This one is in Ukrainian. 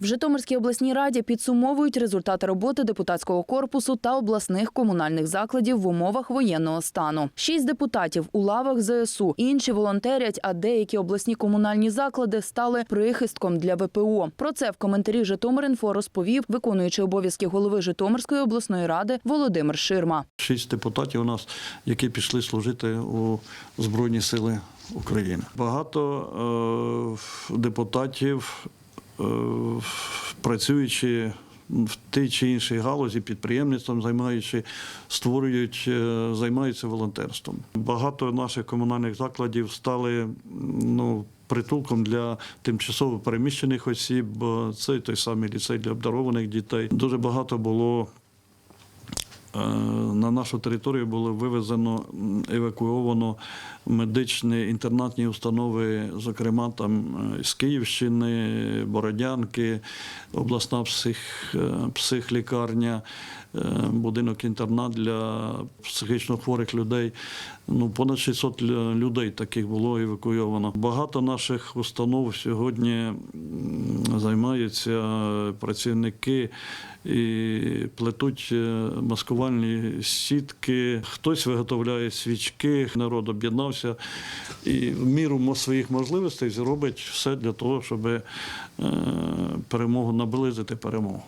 В Житомирській обласній раді підсумовують результати роботи депутатського корпусу та обласних комунальних закладів в умовах воєнного стану. Шість депутатів у лавах ЗСУ, інші волонтерять, а деякі обласні комунальні заклади стали прихистком для ВПО. Про це в коментарі Житомир.Інфо розповів виконуючий обов'язки голови Житомирської обласної ради Володимир Ширма. Шість депутатів у нас, які пішли служити у Збройні Сили України. Багато е, депутатів, працюючи в тій чи іншій галузі, підприємництвом займаючи, створюють, е, займаються волонтерством. Багато наших комунальних закладів стали ну, притулком для тимчасово переміщених осіб. Це той самий ліцей для обдарованих дітей. Дуже багато було Е, на нашу територію було вивезено, м, евакуовано медичні інтернатні установи, зокрема там е, з Київщини, Бородянки, обласна псих, е, психлікарня, е, будинок інтернат для психічно хворих людей. Ну, понад 600 лю- людей таких було евакуйовано. Багато наших установ сьогодні займаються працівники і плетуть е, маскувальні сітки. Хтось виготовляє свічки. Народ об'єднався і в міру своїх можливостей зробить все для того, щоб е, перемогу наблизити перемогу.